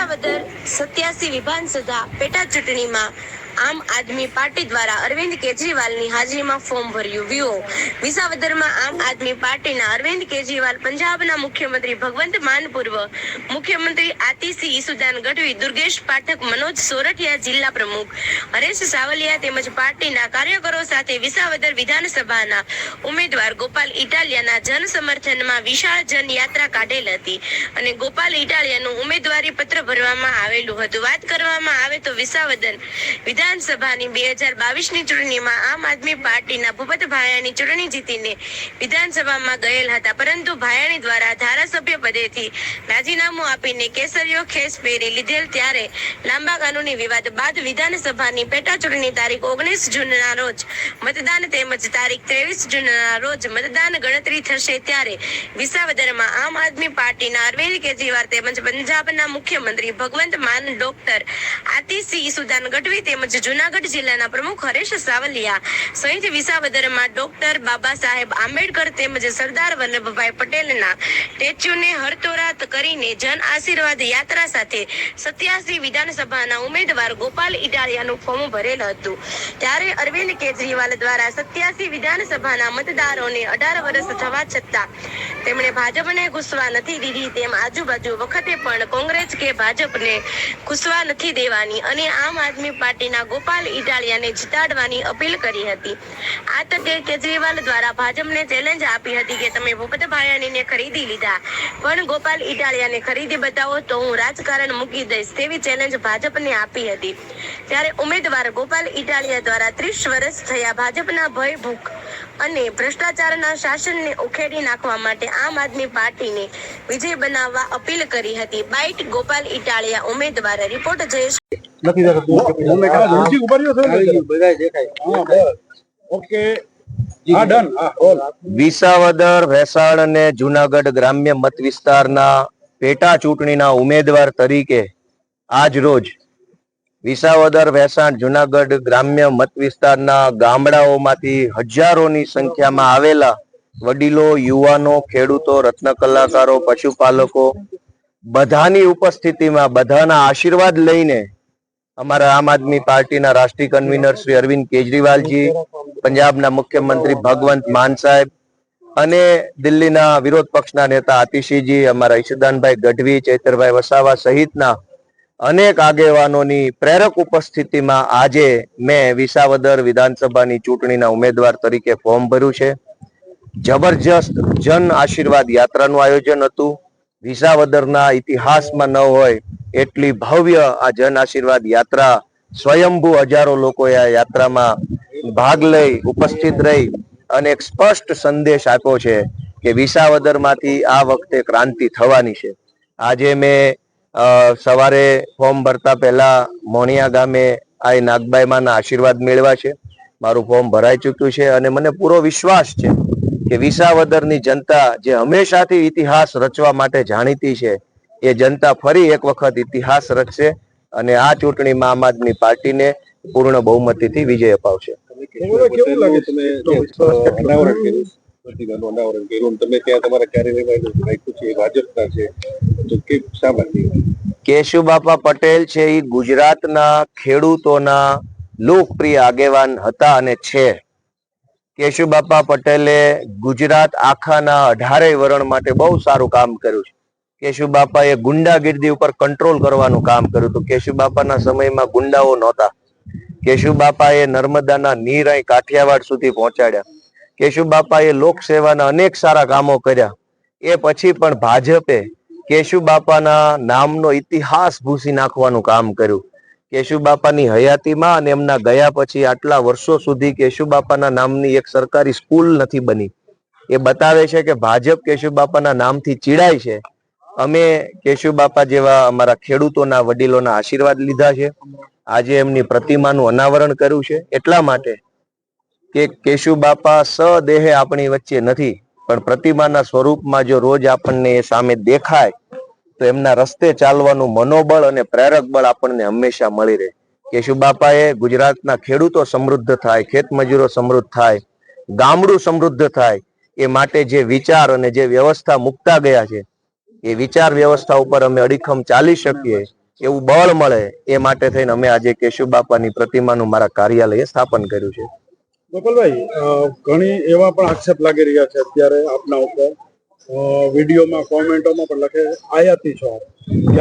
વિસાવદર સત્યાસી વિધાનસભા પેટા ચૂંટણીમાં આમ આદમી પાર્ટી દ્વારા અરવિંદ કેજરીવાલની હાજરીમાં ફોર્મ ભર્યું વ્યૂહો વિસાવદરમાં આમ આદમી પાર્ટીના અરવિંદ કેજરીવાલ પંજાબના મુખ્યમંત્રી ભગવંત માન પૂર્વ. મુખ્યમંત્રી આતિશી ઈસુદાન ગઢવી, દુર્ગેશ પાઠક મનોજ સોરઠિયા જિલ્લા પ્રમુખ. હરેશ સાવલિયા તેમજ પાર્ટીના કાર્યકરો સાથે વિસાવદર વિધાનસભાના ઉમેદવાર ગોપાલ ઇટાલિયાના જન સમર્થનમાં વિશાળ જન યાત્રા કાઢેલ હતી અને ગોપાલ ઇટાલિયાનું ઉમેદવારી પત્ર ભરવામાં આવેલું હતું. વાત કરવામાં આવે તો વિસાવદર વિધાનસભાની બે હજાર બાવીસની ચૂંટણીમાં આમ આદમી પાર્ટીના ભૂપત ભાયાની ચૂંટણી જીતીને વિધાનસભામાં ગયેલ હતા. પરંતુ ભાયાણી દ્વારા ધારાસભ્ય પદેથી રાજીનામું આપીને કેસરીયો ખેસ પહેરી લીધેલ ત્યારે લાંબા કાનૂની વિવાદ બાદ વિધાનસભાની પેટા ચૂંટણી તારીખ ઓગણીસ જૂનના રોજ મતદાન તેમજ તારીખ ત્રેવીસ જૂનના રોજ મતદાન ગણતરી થશે ત્યારે વિસાવદરમાં આમ આદમી પાર્ટીના અરવિંદ કેજરીવાલ તેમજ પંજાબના મુખ્યમંત્રી ભગવંત માન ડોક્ટર આતિસિંહ સુદાન ગઢવી તેમજ જુનાગઢ જિલ્લાના પ્રમુખ હરેશ સાવલિયા, સહિત વિસાવદરમાં ડોક્ટર બાબા સાહેબ આંબેડકર તેમજ સરદાર વલ્લભભાઈ પટેલના સ્ટેચ્યુને હરતોરાત કરીને જન આશીર્વાદ યાત્રા સાથે સત્યાસી વિધાનસભાના ઉમેદવાર ગોપાલ ઇટાલિયાનું ફોર્મ ભરેલ હતું. ત્યારે અરવિંદ કેજરીવાલ દ્વારા સત્યાસી વિધાનસભાના મતદારોને અઢાર વર્ષ થવા છતાં તેમણે ભાજપને ઘૂસવા નથી દીધી, તેમ આજુબાજુ વખતે પણ કોંગ્રેસ કે ભાજપને ઘૂસવા નથી દેવાની અને આમ આદમી પાર્ટીના ગોપાલ ઇટાલિયાને જીતાડવાની અપીલ કરી હતી. આ તકે કેજરીવાલ દ્વારા ભાજપને ચેલેન્જ આપી હતી કે તમે ભૂપત ભાયાણીને ખરીદી લીધા. પણ ગોપાલ ઇટાલિયાને ખરીદી બતાવો તો હું રાજકારણ મૂકી દઈશ તેવી ચેલેન્જ ભાજપને આપી હતી. ત્યારે ઉમેદવાર ગોપાલ ઇટાલિયા દ્વારા ત્રીસ વર્ષ થયા ભાજપના ભય ભૂખ અને ભ્રષ્ટાચારના શાસનને ઉખેડી નાખવા માટે આમ આદમી પાર્ટીને વિજય બનાવવા અપીલ કરી હતી. બાઇટ ગોપાલ ઇટાલિયા ઉમેદવાર. રિપોર્ટ જયેશ. ઓકે. વિસાવદર ભેસાણ અને જુનાગઢ ગ્રામ્ય મત વિસ્તારના પેટા ચૂંટણીના ઉમેદવાર તરીકે આજ રોજ વિસાવદર, વેસાણ, જુનાગઢ ગ્રામ્ય મત વિસ્તારના ગામડાઓમાંથી હજારોની સંખ્યામાં આવેલા વડીલો, યુવાનો, ખેડૂતો, રત્ન કલાકારો, પશુપાલકો બધાની ઉપસ્થિતિમાં બધાના આશીર્વાદ લઈને અમારા આમ આદમી પાર્ટીના રાષ્ટ્રીય કન્વીનર શ્રી અરવિંદ કેજરીવાલજી, પંજાબના મુખ્યમંત્રી ભગવંત માન સાહેબ અને દિલ્હીના વિરોધ પક્ષના નેતા આતિશીજી, અમારા ઈશુદાનભાઈ ગઢવી, ચૈતરભાઈ વસાવા સહિતના અનેક આગેવાનોની પ્રેરક ઉપસ્થિતિમાં આજે મેં વિસાવદર વિધાનસભાની ચૂંટણીના ઉમેદવાર તરીકે ફોર્મ ભર્યું છે. જબરજસ્ત જન આશીર્વાદ યાત્રાનું આયોજન હતું. વિસાવદરના ઇતિહાસમાં ન હોય એટલી ભવ્ય આ જન આશીર્વાદ યાત્રા સ્વયંભૂ હજારો લોકોએ આ યાત્રામાં ભાગ લઈ ઉપસ્થિત રહી અને એક સ્પષ્ટ સંદેશ આપ્યો છે કે વિસાવદરમાંથી આ વખતે ક્રાંતિ થવાની છે. આજે મેં સવારે ફોર્મ ભરતા પહેલા મોણિયા ગામે આ નાગબાઈમાના આશીર્વાદ મેળવા છે. મારું ફોર્મ ભરાઈ ચૂક્યું છે અને મને પૂરો વિશ્વાસ છે કે વિસાવદરની જનતા જે હંમેશાથી ઇતિહાસ રચવા માટે જાણીતી છે, એ જનતા ફરી એક વખત ઇતિહાસ રચશે અને આ ચૂંટણીમાં આમ આદમી પાર્ટીને પૂર્ણ બહુમતીથી વિજય અપાવશે. તમે ત્યાં તમારા કાર્યનિર્વાહી રાખ્યું છે ભાજપના છે. તો કે શા માટે કેશુબાપા પટેલ છે એ ગુજરાતના ખેડૂતોના લોકપ્રિય આગેવાન હતા અને છે. કેશુબાપા પટેલે ગુજરાત આખાના અઢારેય વરણ માટે બહુ સારું કામ કર્યું છે. કેશુબાપાએ ગુંડાગીર્દી ઉપર કંટ્રોલ કરવાનું કામ કર્યું હતું. કેશુબાપાના સમયમાં ગુંડાઓ નહોતા. કેશુબાપાએ નર્મદાના નીર અહીં કાઠિયાવાડ સુધી પહોંચાડ્યા. કેશુબાપાએ લોકસેવાના અનેક સારા કામો કર્યા. એ પછી પણ ભાજપે કેશુબાપાના નામનો ઇતિહાસ ભૂસી નાખવાનું કામ કર્યું. કેશુ બાપાની હયાતીમાં અને એમના ગયા પછી આટલા વર્ષો સુધી કેશુ બાપાના નામની એક સરકારી સ્કૂલ નથી બની. એ બતાવે છે કે ભાજપ કેશુ બાપાના નામથી ચીડાય છે. અમે કેશુ બાપા જેવા અમારા ખેડૂતોના વડીલોના આશીર્વાદ લીધા છે. આજે એમની પ્રતિમાનું અનાવરણ કર્યું છે. એટલા માટે કે કેશુ બાપા સદેહે આપણી વચ્ચે નથી. પણ પ્રતિમાના સ્વરૂપમાં જો રોજ આપણને એ સામે દેખાય, તો એમના રસ્તે ચાલવાનું મનોબળ અને પ્રેરક બળ આપણને હંમેશા મળી રહે. કેશુબાપાએ ગુજરાતના ખેડૂતો સમૃદ્ધ થાય, ખેત મજૂરો સમૃદ્ધ થાય, ગામડું સમૃદ્ધ થાય, એ માટે જે વિચાર અને જે વ્યવસ્થા મૂકતા ગયા છે, એ વિચાર વ્યવસ્થા ઉપર અમે અડીખમ ચાલી શકીએ, એવું બળ મળે, એ માટે થઈને અમે આજે કેશુબાપાની પ્રતિમાનું મારા કાર્યાલયે સ્થાપન કર્યું છે. ગોપાલભાઈ ઘણી એવા પણ આક્ષેપ લાગી રહ્યા છે અત્યારે આપના ઉપર. વિડીયોમાં કોમેન્ટોમાં પણ લખે આયાતી છો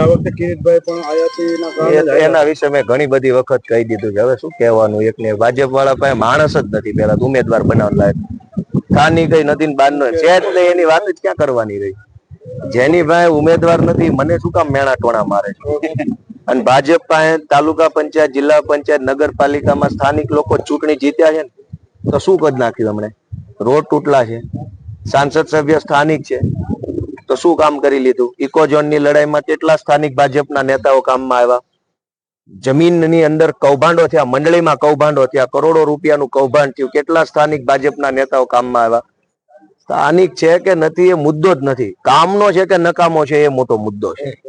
આ વખતે કિરીટભાઈ પણ આયાતીના કારણે જ એ- આવ્યા. એના વિશે મેં ઘણી બધી વખત કહી દીધું છે. હવે શું કહેવાનું? એક ને ભાજપ વાળા પાસે માણસ જ નથી પેલા ઉમેદવાર બનાવવા લાયક. સ્થાનિક કઈ નથી ને બહારનો છે. જ નહીં એની વાત જ ક્યાં કરવાની રહી? જેની ભાઈ ઉમેદવાર નથી. મને શું કામ મેણા ટોણા મારે છે? અને ભાજપ પાસે તાલુકા પંચાયત જિલ્લા પંચાયત નગરપાલિકામાં સ્થાનિક લોકો ચૂંટણી જીત્યા છે ને? તો શું કદ નાખ્યું હમણે રોડ તૂટલા છે. સાંસદ સભ્ય સ્થાનિક છે. તો શું કામ કરી લીધું? ની લડાઈમાં કેટલા સ્થાનિક ભાજપના નેતાઓ કામમાં આવ્યા? જમીનની અંદર કૌભાંડો થયા, મંડળીમાં કૌભાંડો થયા, કરોડો રૂપિયાનું કૌભાંડ થયું. કેટલા સ્થાનિક ભાજપના નેતાઓ કામમાં આવ્યા? સ્થાનિક છે કે નથી એ મુદ્દો જ નથી. કામનો છે કે નકામો છે એ મોટો મુદ્દો છે.